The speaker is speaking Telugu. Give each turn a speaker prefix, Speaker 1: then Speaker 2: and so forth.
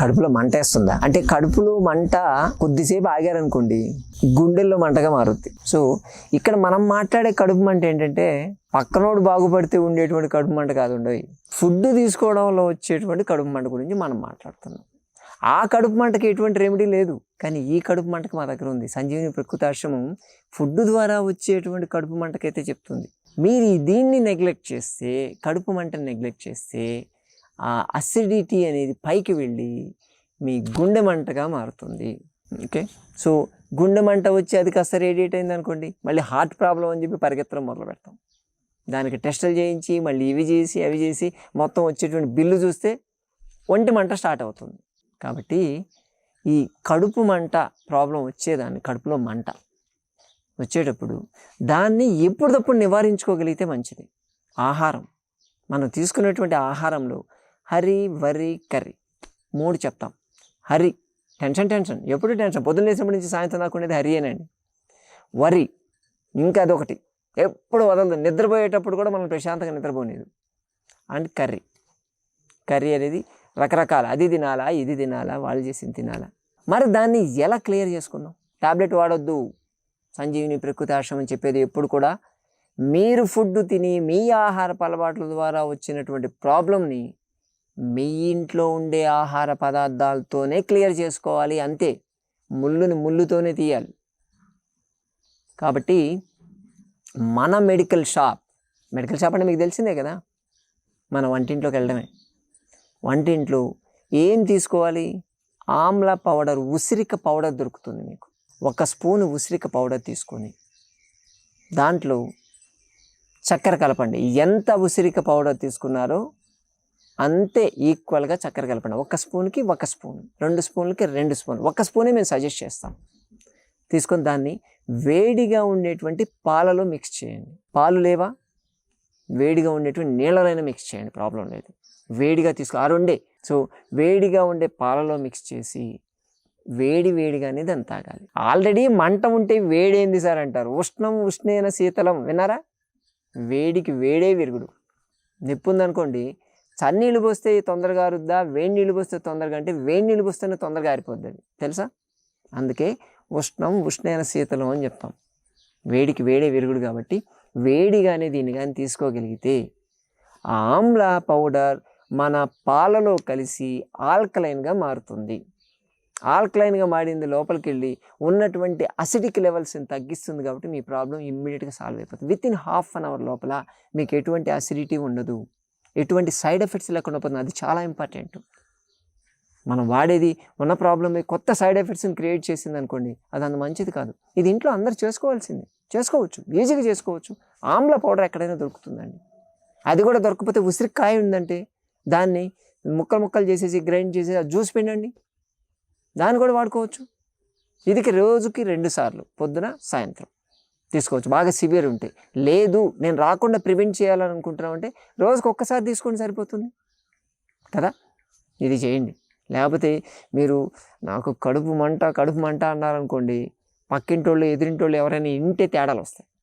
Speaker 1: కడుపులో మంట వేస్తుందా? అంటే కడుపులో మంట కొద్దిసేపు ఆగారనుకోండి గుండెల్లో మంటగా మారుద్ది. సో ఇక్కడ మనం మాట్లాడే కడుపు మంట ఏంటంటే పక్కనోడు బాగుపడితే ఉండేటువంటి కడుపు మంట కాదు ఉండవు. ఫుడ్ తీసుకోవడంలో వచ్చేటువంటి కడుపు మంట గురించి మనం మాట్లాడుతున్నాం. ఆ కడుపు మంటకి ఎటువంటి రెమెడీ లేదు. కానీ ఈ కడుపు మంటకి మా దగ్గర ఉంది. సంజీవిని ప్రకృతాశ్రమం ఫుడ్ ద్వారా వచ్చేటువంటి కడుపు మంటకైతే చెప్తుంది. మీరు దీన్ని నెగ్లెక్ట్ చేస్తే కడుపు మంటని నెగ్లెక్ట్ చేస్తే ఆ అసిడిటీ అనేది పైకి వెళ్ళి మీ గుండె మంటగా మారుతుంది. ఓకే? సో గుండె మంట వచ్చి అది కాస్త రేడియేట్ అయింది అనుకోండి మళ్ళీ హార్ట్ ప్రాబ్లం అని చెప్పి పరిగెత్తడం మొదలు పెడతాం. దానికి టెస్టులు చేయించి మళ్ళీ ఇవి చేసి అవి చేసి మొత్తం వచ్చేటువంటి బిల్లు చూస్తే ఒంటి మంట స్టార్ట్ అవుతుంది. కాబట్టి ఈ కడుపు మంట ప్రాబ్లం వచ్చేదాన్ని కడుపులో మంట వచ్చేటప్పుడు దాన్ని ఎప్పుడప్పుడు నివారించుకోగలిగితే మంచిది. ఆహారం. మనం తీసుకునేటువంటి ఆహారంలో హరి వరి కర్రీ. మూడు చెప్తాం. Hari tension tension. ఎప్పుడు టెన్షన్? పొద్దున్న లేచినప్పటి నుంచి సాయంత్రం దాకా ఉండేది హరియేనండి వరి ఇంకా అదొకటి. ఎప్పుడు వదలదు. నిద్రపోయేటప్పుడు కూడా మనం ప్రశాంతంగా నిద్రపోలేదు అండ్ కర్రీ. కర్రీ అనేది రకరకాల అది తినాలా ఇది తినాలా వాళ్ళు చేసింది తినాలా. మరి దాన్ని ఎలా క్లియర్ చేసుకుందాం టాబ్లెట్ వాడొద్దు. సంజీవిని ప్రకృతి ఆశ్రమం చెప్పేది ఎప్పుడు కూడా మీరు ఫుడ్ తిని మీ ఆహారపు అలవాట్ల ద్వారా వచ్చినటువంటి ప్రాబ్లంని మీ ఇంట్లో ఉండే ఆహార పదార్థాలతోనే క్లియర్ చేసుకోవాలి అంతే. ముళ్ళుని ముళ్ళుతోనే తీయాలి. కాబట్టి మన మెడికల్ షాప్ మెడికల్ షాప్ అంటే మీకు తెలిసిందే కదా? మన వంటింట్లోకి వెళ్ళడమే. వంటింట్లో ఏం తీసుకోవాలి? ఆమ్ల పౌడర్ ఉసిరిక పౌడర్ దొరుకుతుంది మీకు. ఒక స్పూన్ ఉసిరిక పౌడర్ తీసుకొని దాంట్లో చక్కెర కలపండి. ఎంత ఉసిరిక పౌడర్ తీసుకున్నారో అంతే ఈక్వల్గా చక్కెర కలపండి. ఒక స్పూన్కి ఒక స్పూన్ రెండు స్పూన్లకి రెండు స్పూన్. ఒక స్పూనే మేము సజెస్ట్ చేస్తాం. తీసుకొని దాన్ని వేడిగా ఉండేటువంటి పాలలో మిక్స్ చేయండి. పాలు లేవా? వేడిగా ఉండేటువంటి నీళ్ళలైనా మిక్స్ చేయండి ప్రాబ్లం లేదు. వేడిగా తీసుకో ఆ రెండే. సో వేడిగా ఉండే పాలలో మిక్స్ చేసి వేడి వేడిగానే దాన్ని తాగాలి. ఆల్రెడీ మంట ఉంటే వేడేంది సార్ అంటారు. ఉష్ణం ఉష్ణేన శీతలం విన్నారా? వేడికి వేడే విరుగుడు. నిప్పు ఉందనుకోండి చన్నీళ్ళు పోస్తే తొందరగా అరుద్దా వేడి నీళ్ళు పోస్తే తొందరగా అంటే వేడి నీళ్ళు పోస్తేనే తొందరగా ఆరిపోద్ది అది తెలుసా? అందుకే ఉష్ణం ఉష్ణైన శీతలం అని చెప్తాం. వేడికి వేడే విరుగుడు కాబట్టి వేడిగానే దీన్ని కానీ తీసుకోగలిగితే ఆ ఆమ్ల పౌడర్ మన పాలలో కలిసి ఆల్కలైన్గా మారుతుంది. ఆల్కలైన్గా మారింది లోపలికి వెళ్ళి ఉన్నటువంటి అసిడిక్ లెవెల్స్ని తగ్గిస్తుంది కాబట్టి మీ ప్రాబ్లం ఇమ్మీడియట్గా సాల్వ్ అయిపోతుంది. Within half an hour లోపల మీకు ఎటువంటి అసిడిటీ ఉండదు. ఎటువంటి సైడ్ ఎఫెక్ట్స్ లేకుండా పోతుంది. అది చాలా ఇంపార్టెంట్. మనం వాడేది ఉన్న ప్రాబ్లమే కొత్త సైడ్ ఎఫెక్ట్స్ని క్రియేట్ చేసింది అనుకోండి అది అంత మంచిది కాదు. ఇది ఇంట్లో అందరు చేసుకోవాల్సింది. చేసుకోవచ్చు. ఈజీగా చేసుకోవచ్చు. ఆమ్ల పౌడర్ ఎక్కడైనా దొరుకుతుందండి. అది కూడా దొరకకపోతే ఉసిరికాయ ఉందంటే దాన్ని ముక్కలు ముక్కలు చేసేసి గ్రైండ్ చేసి అది జ్యూస్ పిండండి. దాన్ని కూడా వాడుకోవచ్చు. ఇదికి రోజుకి రెండు సార్లు పొద్దున సాయంత్రం. తీసుకోవచ్చు. బాగా సివియర్ ఉంటాయి. లేదు నేను రాకుండా ప్రివెంట్ చేయాలని అనుకుంటున్నామంటే రోజుకి ఒక్కసారి తీసుకొని సరిపోతుంది. కదా? ఇది చేయండి. లేకపోతే మీరు నాకు కడుపు మంట కడుపు మంట అన్నారనుకోండి పక్కింటోళ్ళు ఎదిరింటోళ్ళు ఎవరైనా ఇంటే తేడాలు వస్తాయి.